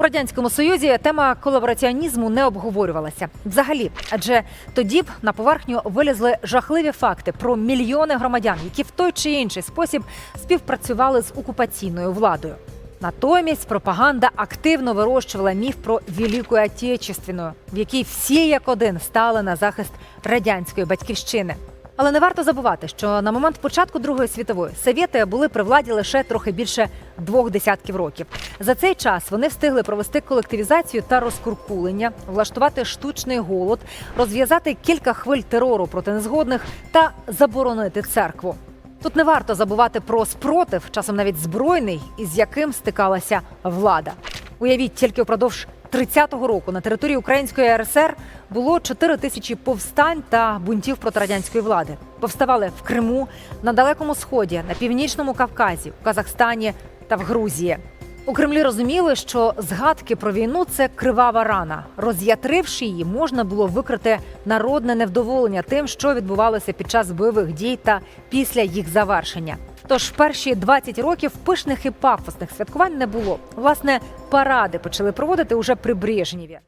У радянському союзі тема колабораціонізму не обговорювалася взагалі, адже тоді б на поверхню вилізли жахливі факти про мільйони громадян, які в той чи інший спосіб співпрацювали з окупаційною владою. Натомість пропаганда активно вирощувала міф про Велику Отечественну, в якій всі як один стали на захист радянської батьківщини. Але не варто забувати, що на момент початку Другої світової совєти були при владі лише трохи більше двох десятків років. За цей час вони встигли провести колективізацію та розкуркулення, влаштувати штучний голод, розв'язати кілька хвиль терору проти незгодних та заборонити церкву. Тут не варто забувати про спротив, часом навіть збройний, із яким стикалася влада. Уявіть, тільки впродовж 30-го року на території Української РСР було 4 тисячі повстань та бунтів проти радянської влади. Повставали в Криму, на Далекому Сході, на північному Кавказі, в Казахстані та в Грузії. У Кремлі розуміли, що згадки про війну це кривава рана. Роз'ятривши її, можна було викрити народне невдоволення тим, що відбувалося під час бойових дій та після їх завершення. Тож перші 20 років пишних і пафосних святкувань не було. Власне, паради почали проводити уже при Брежнєві.